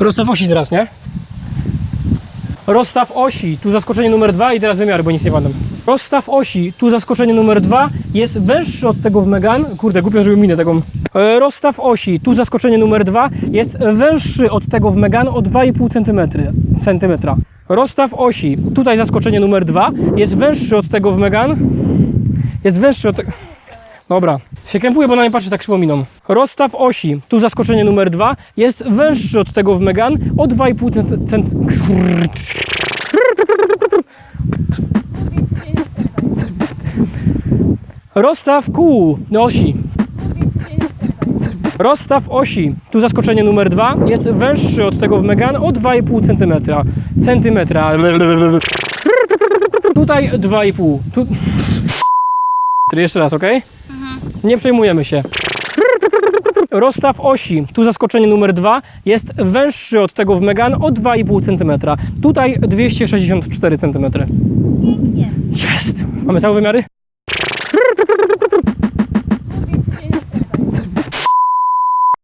Rozstaw osi teraz, nie? Rozstaw osi, tu zaskoczenie numer dwa i teraz wymiary, bo nic nie padam. Rozstaw osi, tu zaskoczenie numer dwa jest węższy od tego w Megan. Kurde, głupio, żeby minę taką. E, Rozstaw osi, tu zaskoczenie numer dwa jest węższy od tego w Megan o 2,5 cm. centymetra. Rozstaw osi, tutaj zaskoczenie numer dwa jest węższy od tego w Megan. Jest węższy od tego... Dobra, się krępuję, bo na mnie patrzy tak krzywo miną. Rozstaw osi, tu zaskoczenie numer dwa jest węższy od tego w Megan o 2,5 cm. Rozstaw kół osi. Rozstaw osi, tu zaskoczenie numer dwa jest węższy od tego w Megan o 2,5 cm. Centymetra. Tutaj 2,5. Tu... Jeszcze raz, ok? Nie przejmujemy się. Rozstaw osi, tu zaskoczenie numer dwa jest węższy od tego w Megan o 2,5 cm. Tutaj 264 cm. Pięknie. Jest! Mamy całe wymiary?